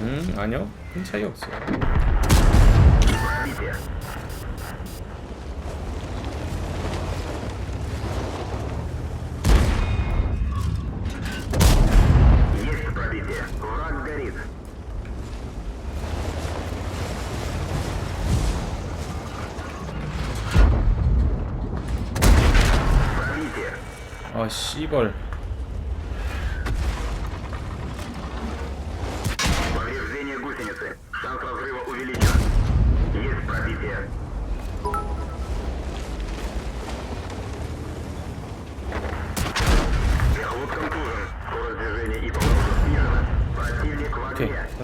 음 아니요. 큰 차이 없어 아 씨발.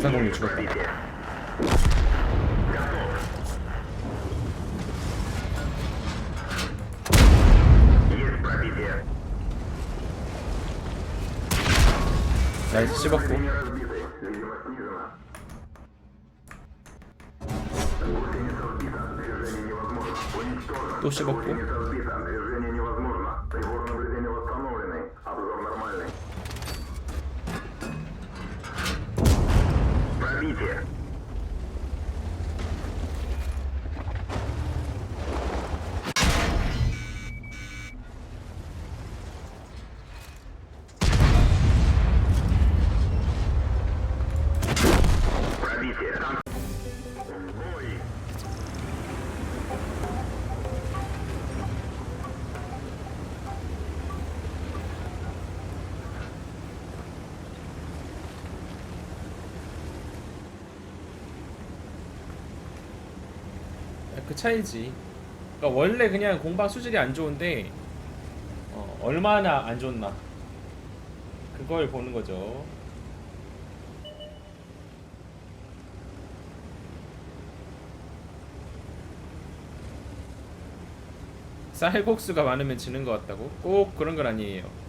비싼 공유 죽었다. 나이스 씹었고. 또 씹었고. 그 차이지. 그러니까 원래 그냥 공방 수질이 안 좋은데 어, 얼마나 안 좋나. 그걸 보는 거죠. 쌀국수가 많으면 지는 것 같다고? 꼭 그런 건 아니에요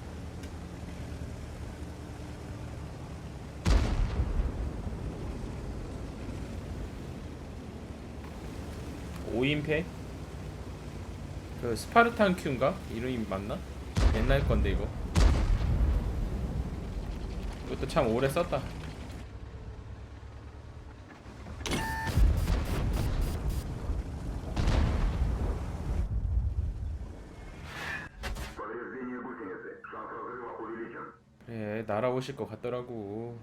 5인패? 그 스파르탄 큐인가? 이름이 맞나? 옛날 건데 이거 이것도 참 오래 썼다 그래 날아오실 것 같더라고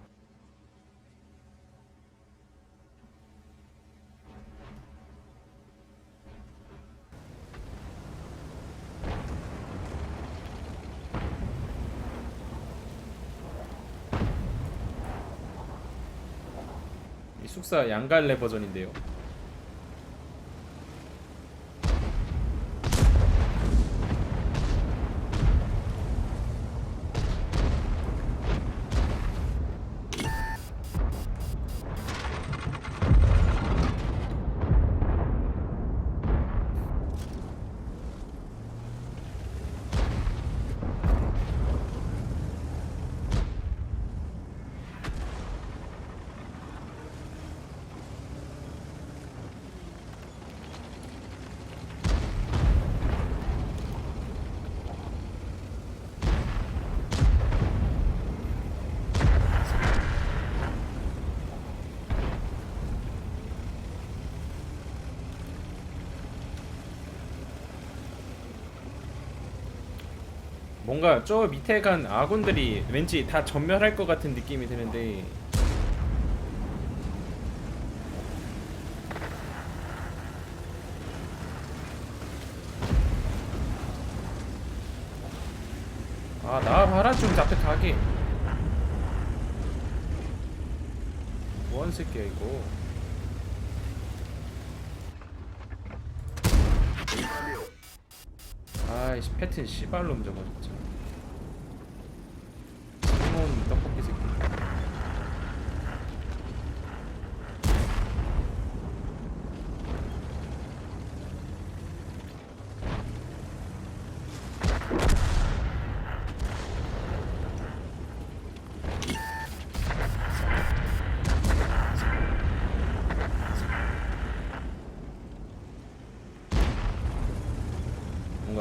이 숙사 양갈래 버전인데요 뭔가 저 밑에 간 아군들이 왠지 다 전멸할 것 같은 느낌이 드는데. 아 나와봐라 좀 앞에 가게. 뭐한 새끼야 이거? 아이씨 패튼 씨발놈 저거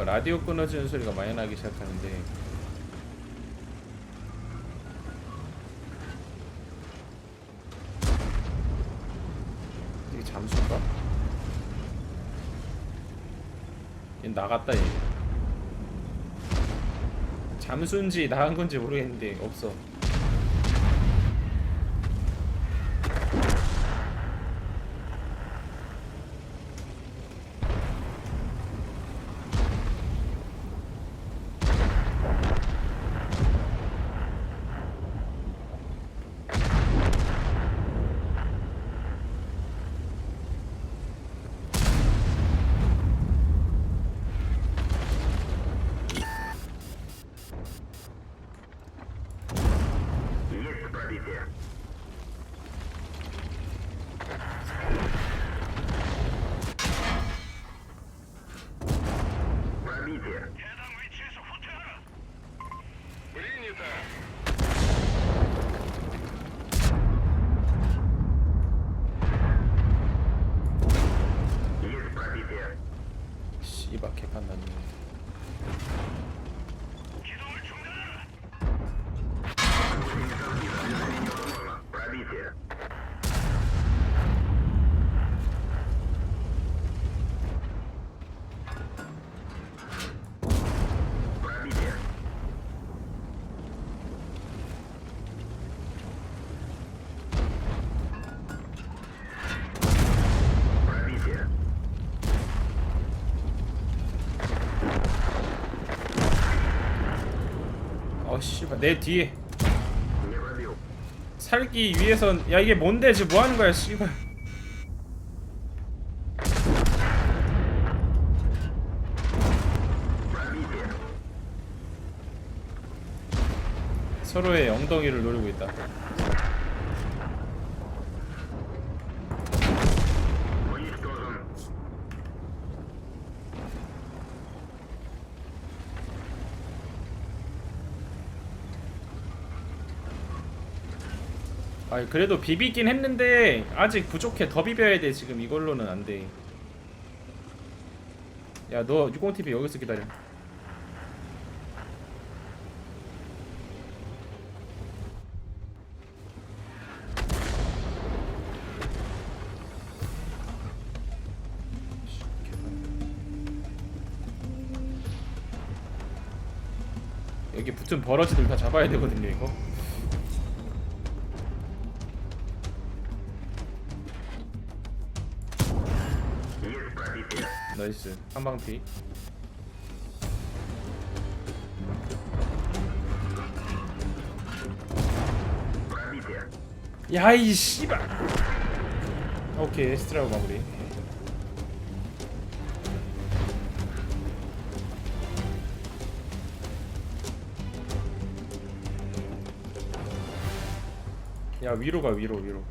보니까 라디오 끊어지는 소리가 많이 나기 시작하는데. 이게 잠수인가? 얘 나갔다 얘. 잠수인지 나간 건지 모르겠는데 없어. here. 씨발 내 뒤에. 살기 위해선 야 이게 뭔데? 지금 뭐하는 거야 씨발. 서로의 엉덩이를 노리고 있다. 아 그래도 비비긴 했는데 아직 부족해. 더 비벼야 돼 지금. 이걸로는 안돼. 야 너 60TV 여기서 기다려. 여기 붙은 버러지들 다 잡아야 되거든요 이거 나이스. 한방피. 야이 씨발 오케이 에스트라고 마무리. 야 위로 가 위로 위로.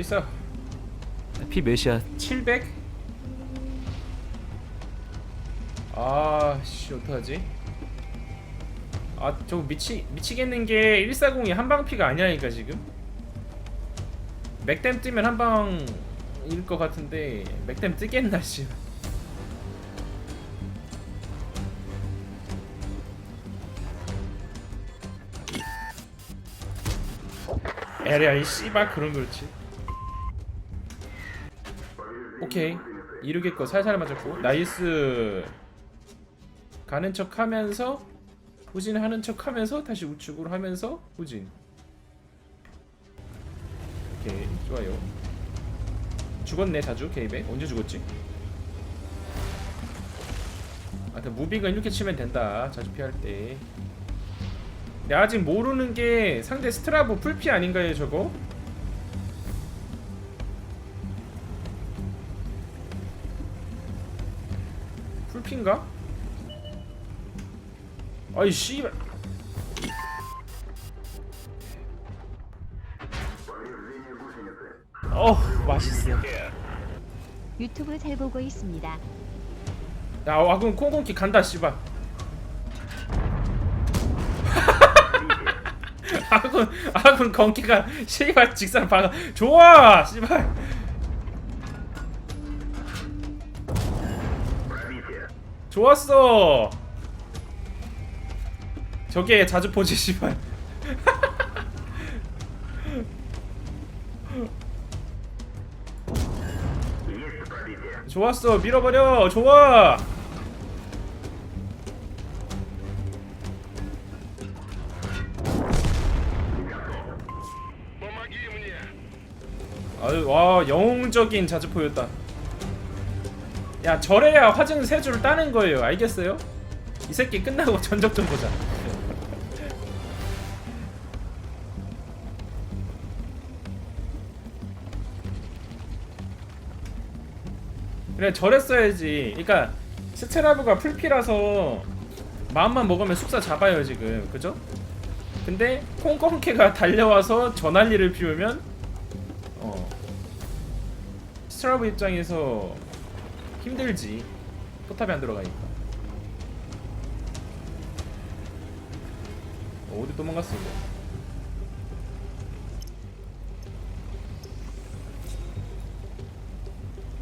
일사 피 몇이야? 700? 아씨 어떡하지? 아 저거 미치 미치겠는 게 140이 한방 피가 아니라니까 지금 맥댐 뜨면 한방일 것 같은데 맥댐 뜨겠나 씨 에레야 이 씨발 그런 그렇지 오케이. 이륙의 거 살살 맞았고. 나이스. 가는 척 하면서 후진 하는 척 하면서 다시 우측으로 하면서 후진. 오케이 좋아요. 죽었네 자주 케이백 언제 죽었지? 하여튼 무빙은 이렇게 치면 된다. 자주 피할 때. 근데 아직 모르는 게 상대 스트라브 풀피 아닌가요 저거? 풀핀가? 아이 씨발. 어 맛있어. 유튜브 잘 보고 있습니다. 야 와군 콩콩키 간다 씨발. 아군 아군 아, 건키가 씨발 직사를 박아. 좋아 씨발. 좋았어. 저게 자주 포지시발. 좋았어. 밀어버려. 좋아. 아유 와 영웅적인 자주포였다. 야 저래야 화증 세줄 따는 거예요 알겠어요? 이 새끼 끝나고 전적 좀 보자 그래 저랬어야지 그러니까 스테라브가 풀피라서 마음만 먹으면 숙사 잡아요 지금 그죠? 근데 콩콩케가 달려와서 전할리를 피우면 어 스트라브 입장에서 힘들지. 포탑이 안 들어가니까. 어, 어디 도망갔어 이거?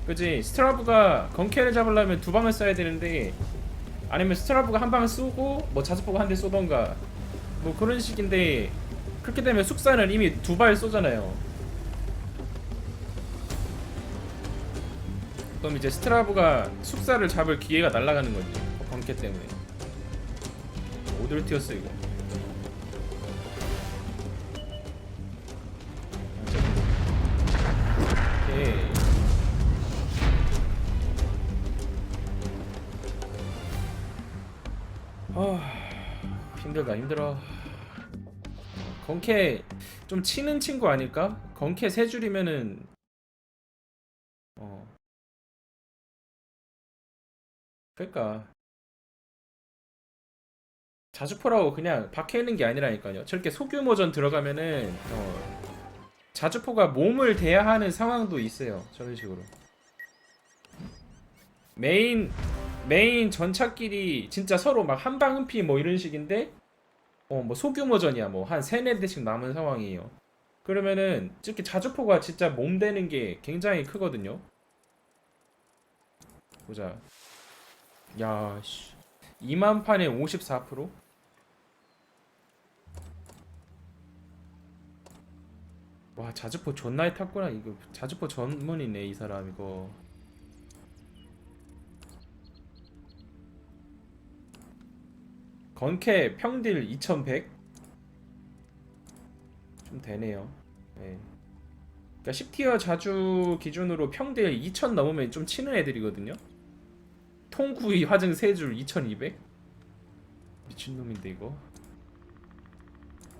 그지? 스트라브가 건캐를 잡으려면 두 방을 쏴야 되는데 아니면 스트라브가 한 방을 쏘고 뭐 자주포가 한 대 쏘던가. 뭐 그런 식인데 그렇게 되면 숙사는 이미 두 발 쏘잖아요 그럼 이제 스트라브가 숙사를 잡을 기회가 날아가는 거지. 건캐 때문에. 어디로 튀었어 이거. 아 힘들다 힘들어 건캐 좀 치는 친구 아닐까? 건캐 세 줄이면은 그러니까 자주포라고 그냥 박혀 있는 게 아니라니까요. 저렇게 소규모전 들어가면은 어 자주포가 몸을 대야 하는 상황도 있어요. 저런 식으로 메인 메인 전차끼리 진짜 서로 막 한방 은피 뭐 이런 식인데 어 뭐 소규모전이야 뭐 한 세네 대씩 남은 상황이에요. 그러면은 이렇게 자주포가 진짜 몸 되는 게 굉장히 크거든요. 보자. 야, 씨. 2만 판에 54%? 와, 자주포 존나게 탔구나. 이거 자주포 전문이네, 이 사람 이거. 건캐 평딜 2100? 좀 되네요. 네. 그러니까 10티어 자주 기준으로 평딜 2000 넘으면 좀 치는 애들이거든요. 통구이 화증 3줄 2200? 미친놈인데 이거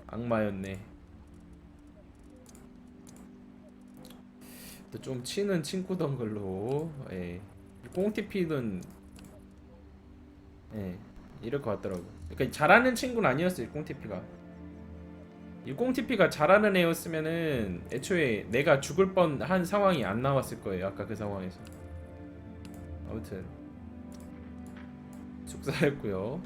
악마였네 또좀 치는 친구던 걸로 예. 꽁티피는 예. 이럴 것 같더라고 그러니까 잘하는 친구는 아니었어요 꽁티피가 이 꽁티피가 잘하는 애였으면은 애초에 내가 죽을 뻔한 상황이 안 나왔을 거예요 아까 그 상황에서 아무튼 숙사했고요